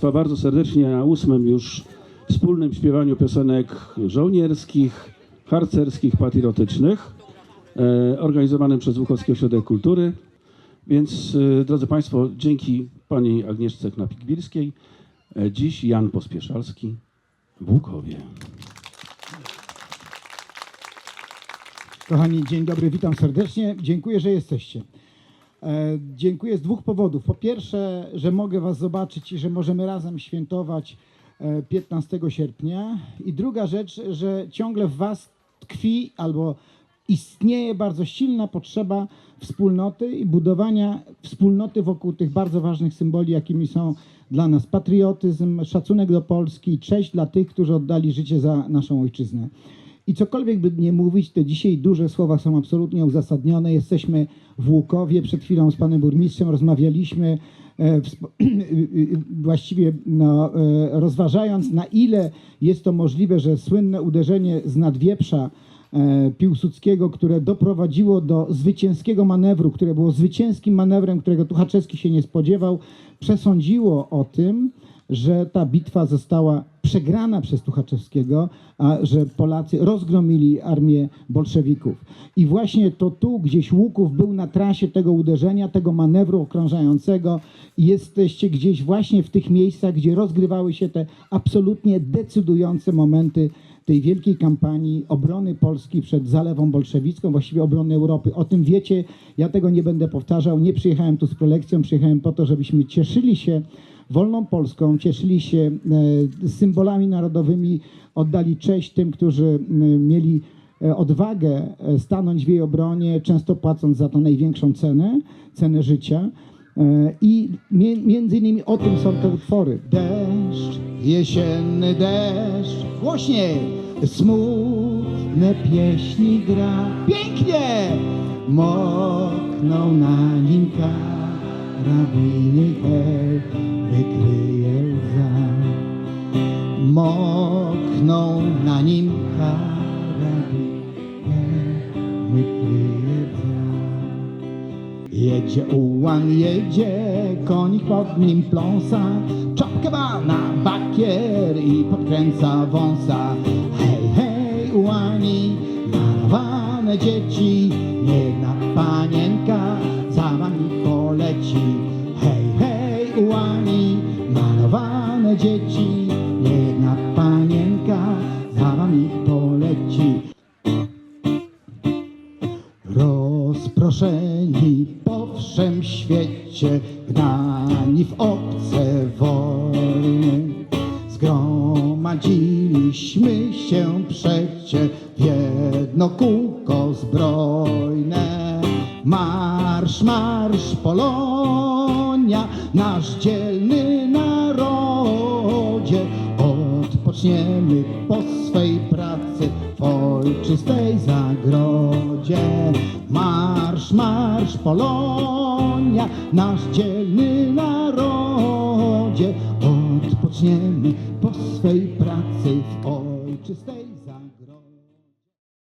Państwa bardzo serdecznie na ósmym już wspólnym śpiewaniu piosenek żołnierskich, harcerskich, patriotycznych, e, organizowanym przez Łukowski Ośrodek Kultury. Więc, e, drodzy Państwo, dzięki pani Agnieszce Knapik-Bilskiej, e, dziś Jan Pospieszalski w Łukowie. Kochani, dzień dobry, witam serdecznie. Dziękuję, że jesteście. E, dziękuję z dwóch powodów. Po pierwsze, że mogę Was zobaczyć i że możemy razem świętować e, 15 sierpnia. I druga rzecz, że ciągle w Was tkwi albo istnieje bardzo silna potrzeba wspólnoty i budowania wspólnoty wokół tych bardzo ważnych symboli, jakimi są dla nas patriotyzm, szacunek do Polski cześć dla tych, którzy oddali życie za naszą ojczyznę. I cokolwiek by nie mówić, te dzisiaj duże słowa są absolutnie uzasadnione. Jesteśmy w Łukowie, przed chwilą z panem burmistrzem rozmawialiśmy, e, wsp- właściwie no, e, rozważając na ile jest to możliwe, że słynne uderzenie z nadwieprza e, Piłsudskiego, które doprowadziło do zwycięskiego manewru, które było zwycięskim manewrem, którego Tuchaczewski się nie spodziewał, przesądziło o tym, że ta bitwa została przegrana przez Tuchaczewskiego, a że Polacy rozgromili armię bolszewików. I właśnie to tu gdzieś Łuków był na trasie tego uderzenia, tego manewru okrążającego jesteście gdzieś właśnie w tych miejscach, gdzie rozgrywały się te absolutnie decydujące momenty tej wielkiej kampanii obrony Polski przed zalewą bolszewicką, właściwie obrony Europy. O tym wiecie, ja tego nie będę powtarzał. Nie przyjechałem tu z prelekcją, przyjechałem po to, żebyśmy cieszyli się wolną Polską, cieszyli się e, symbolami narodowymi, oddali cześć tym, którzy mieli e, odwagę e, stanąć w jej obronie, często płacąc za to największą cenę, cenę życia. I między innymi o tym są te utwory. Deszcz, jesienny deszcz, głośniej, smutne pieśni gra, pięknie, mokną na nim karabiny hel, wykryje łza. Mokną na nim karabiny hel, wykryje łza. Jedzie ułan, jedzie, konik pod nim pląsa, czapkę ma na bakier i podkręca wąsa. Hej, hej, ułani, malowane dzieci, jedna panienka za wami poleci. Hej, hej, ułani, malowane dzieci, jedna panienka za wami poleci. Rozproszeni po wszem świecie, gnani w obce wojny, zgromadziliśmy się przecie w jedno kółko zbrojne. Marsz, marsz Nasz dzielny narodzie, odpoczniemy po swej pracy w ojczystej zagrodzie. Marsz, marsz Polonia, nasz dzielny narodzie, odpoczniemy po swej